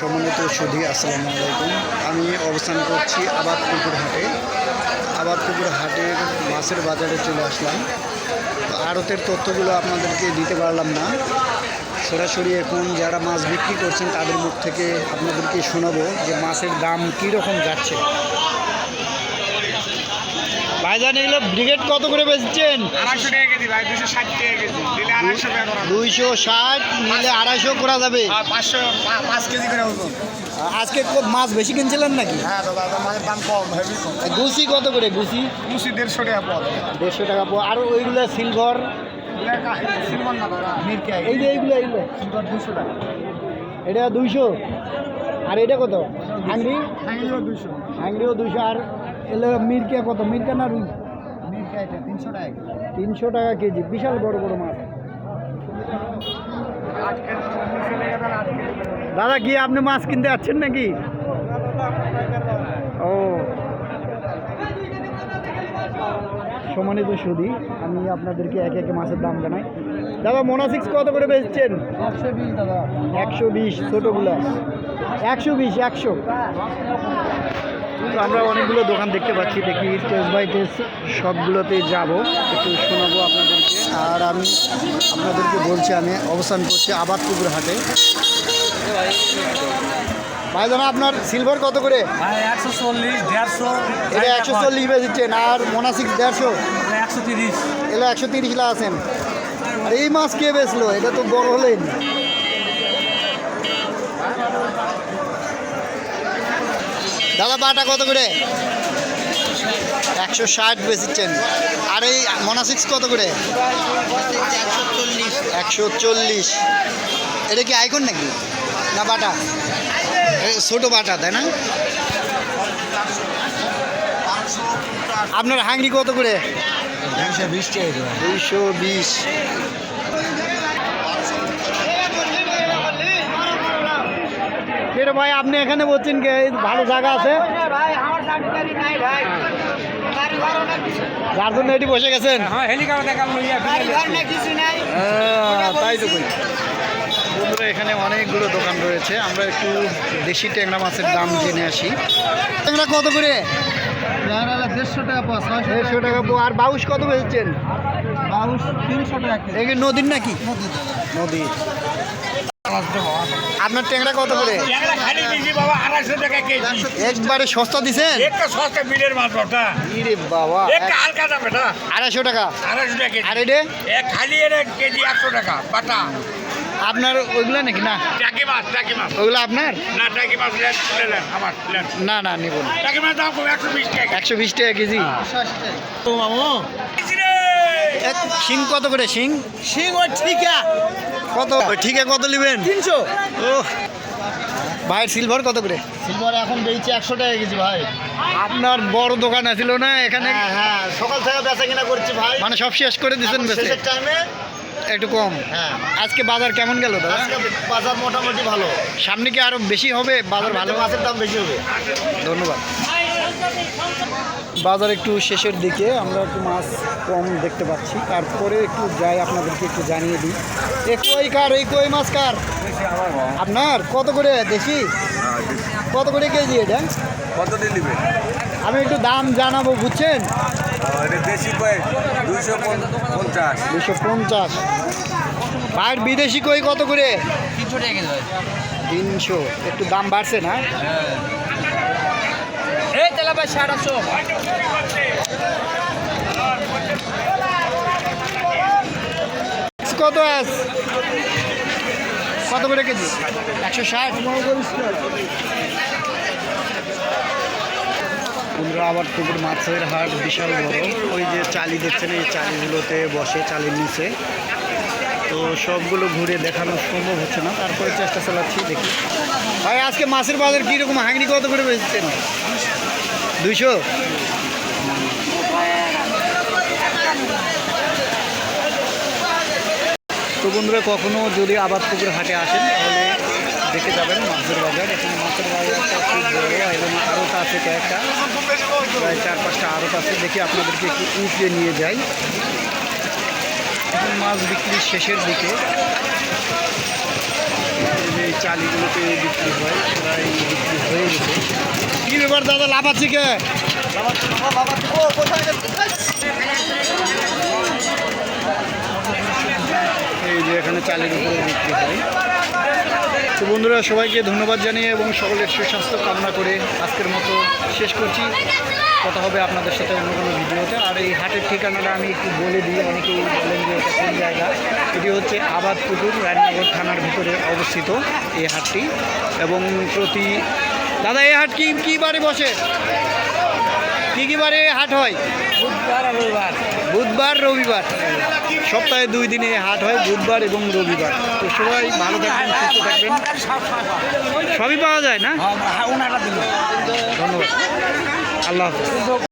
সম্মানিত সুধী, আসসালামু আলাইকুম। আমি অবস্থান করছি আবাদপুকুর হাটে আবাদপুকুর হাটের মাছের বাজারে চলে আসলাম। আড়তের তথ্যগুলো আপনাদেরকে দিতে পারলাম না। সরাসরি এখন যারা মাছ বিক্রি করছেন, তাদের মুখ থেকে আপনাদেরকে শোনাবো যে মাছের দাম কীরকম যাচ্ছে। ভাইজান এগুলো ব্রিগেড কত করে বেচছেন? আড়াইশো টাকা কেজি ভাই দুশো ষাট টাকা কেজি। দিলে আড়াইশো টাকা দুইশো ষাট নিলে আড়াইশো করা যাবে? পাঁচশো পাঁচ কেজি করে ওজন। আজকে মাছ বেশি কিনছিলেন নাকি? হ্যাঁ দাদা মাছের দাম কম হেভি কম। গুছি কত করে গুছি? দুশি দেড়শো টাকা পদ দেড়শো টাকা পো- আর ওইগুলো সিলভার সিলভার না দাদা এই যে এইগুলো এইগুলো। সিলভার দুশো টাকা। এটা দুইশো? আর এটা কত? হাঙ্গি? হ্যাঙ্গিও দুশো হাঙ্গিও দুইশো। আর এলো মিরকা কত মিরকা না রুই? মিরকে এটা তিনশো টাকা কেজি। তিনশো টাকা কেজি বিশাল বড় বড় মাছ। দাদা কি আপনি মাছ কিনতে যাচ্ছেন নাকি? ও। সম্মানিত সুদী আমি আপনাদেরকে একে একে মাছের দাম জানাই। দাদা মোনাসিক্স কত করে বেচছেন? একশো বিশ দাদা। একশো বিশ ছোটোগুলো। একশো বিশ একশো। তো আমরা অনেকগুলো দোকান দেখতে পাচ্ছি। দেখি টেস্ট বাই টেস্ট সবগুলোতে যাব। একটু শোনাবো আপনাদেরকে। আর আমি আপনাদেরকে বলছি আমি অবস্থান করছি আবাদপুকুর হাটে। ভাই জানা আপনার সিলভার কত করে? একশো চল্লিশ দেড়শো। এটা একশো চল্লিশ বেচছেন আর মোনাসিক দেড়শো? একশো তিরিশ। এগুলো একশো তিরিশ লা আছেন। আর এই মাছ কে বেচলো? এটা তো বড় হলেন। দাদা বাটা কত করে? একশো ষাট বেচেছেন আর এই মনাসিক্স কত করে? একশো চল্লিশ। এটা কি আইকন নাকি? না বাটা ছোট বাটা তাই না? আপনার হাঙ্গি কত করে? দুইশো বিশ। ভাই আপনি এখানে বলছেন কে এই ভালো জায়গা আছে? যার জন্য এটি বসে গেছেন? হ্যাঁ তাই তো বন্ধুরা এখানে অনেকগুলো দোকান রয়েছে। আমরা একটু দেশি ট্যাংরা মাছের দাম জেনে আসি। ট্যাংরা কত করে? দেড়শো টাকা পাঁচ ছয়শো দেড়শো টাকা পো- আর বাউশ কত বেচছেন? বাউশ তিনশো টাকা এই নদীর নাকি? নদী আপনার ট্যাংরা কত করে? খালি বাবা আড়াইশো টাকা কেজি। একবারে সস্তা দিছেন? বাবা আড়াইশো টাকা? আর এটা? খালি এর কেজি একশো টাকা বাটা। আপনার ওইগুলো নাকি? না। টাকি মাছ টাকি মাছ। ওইগুলো আপনার? না টাকি মাছ লেন লেন আমার না না নিব না। টাকি মাছ দাম কম একশো বিশ টাকা একশো বিশ টাকা কেজি। তো মামু। এক শিং কত করে শিং? সিং ও ঠিকা। কত? ঠিক কত নেবেন? তিনশো। ও ভাইয়ের সিলভার কত করে? সিলভার এখন বেচছে একশো টাকা কেজি ভাই। আপনার বড় দোকান আছিল না এখানে? হ্যাঁ হ্যাঁ। সকাল থেকে বেচা কিনা করছি ভাই। মানে সব শেষ করে দিচ্ছেন শেষের টাইমে একটু কম। হ্যাঁ। আজকে বাজার কেমন গেল দাদা? বাজার মোটামুটি ভালো। সামনে কি আরও বেশি হবে? বাজার ভালো? মাছের দাম বেশি হবে। ধন্যবাদ। বাজার একটু শেষের দিকে আমরা একটু মাছ কম দেখতে পাচ্ছি। তারপরে একটু যাই আপনাদেরকে একটু জানিয়ে দিই। এ কই কার? এই কই মাছ কার? আপনার? কত করে? দেশি? কত করে কেজি এটা? কত দিয়ে আমি একটু দাম জানাব বুঝছেন? দেশি পঞ্চাশ। আর বিদেশি কই কত করে? তিনশো একটু দাম বাড়ছে না? তেলা ভাই সাড়ে কত আস? কত করে কেজি? একশো ষাট। বন্ধুরা আবার পুকুর মাছের হাট বিশাল বড়। ওই যে চালি দেখছেন এই চালিগুলোতে বসে চালির নিচে। তো সবগুলো ঘুরে দেখানো সম্ভব হচ্ছে না। তারপরে চেষ্টা চালাচ্ছি দেখি। ভাই আজকে মাছের বাজার কীরকম? হাঁগনি কত করে বেচছেন? দুইশো? তো বন্ধুরা, কখনো যদি আবাদ পুকুর হাটে আসেন, তাহলে দেখে যাবেন মাছের বাজার। এখানে মাছের বাজারটা খুব বড় এবং আড়ত আছে কয়েকটা, প্রায় চার পাঁচটা আড়ত আছে। দেখি আপনাদেরকে একটু উঁচিয়ে নিয়ে যাই। এখন মাছ বিক্রির শেষের দিকে। যে চালিগুলোতে বিক্রি হয় দাদা, লাফাচ্ছি কে? এই যে এখানে চালের উপরে বিক্রি তো বন্ধুরা, সবাইকে ধন্যবাদ জানিয়ে এবং সকলের সুস্বাস্থ্য কামনা করে আজকের মতো শেষ করছি। কথা হবে আপনাদের সাথে অন্য কোনো ভিডিওতে। আর এই হাটের ঠিকানাটা আমি একটু বলে দিই, অনেকেই বলেন যে এটা কোন জায়গা? এটি হচ্ছে আবাদপুকুর, রায়নগর থানার ভিতরে অবস্থিত এই হাটটি। এবং প্রতি দাদা এই হাট কি কি বারে বসে? কি কি বারে হাট হয়? বুধবার রবিবার। বুধবার রবিবার। সপ্তাহে দুই দিনে হাট হয় বুধবার এবং রবিবার। তো সবাই ভালো থাকবেন সুস্থ থাকবেন। সবই পাওয়া যায়। না? হ্যাঁ ধন্যবাদ। আল্লাহ হাফেজ।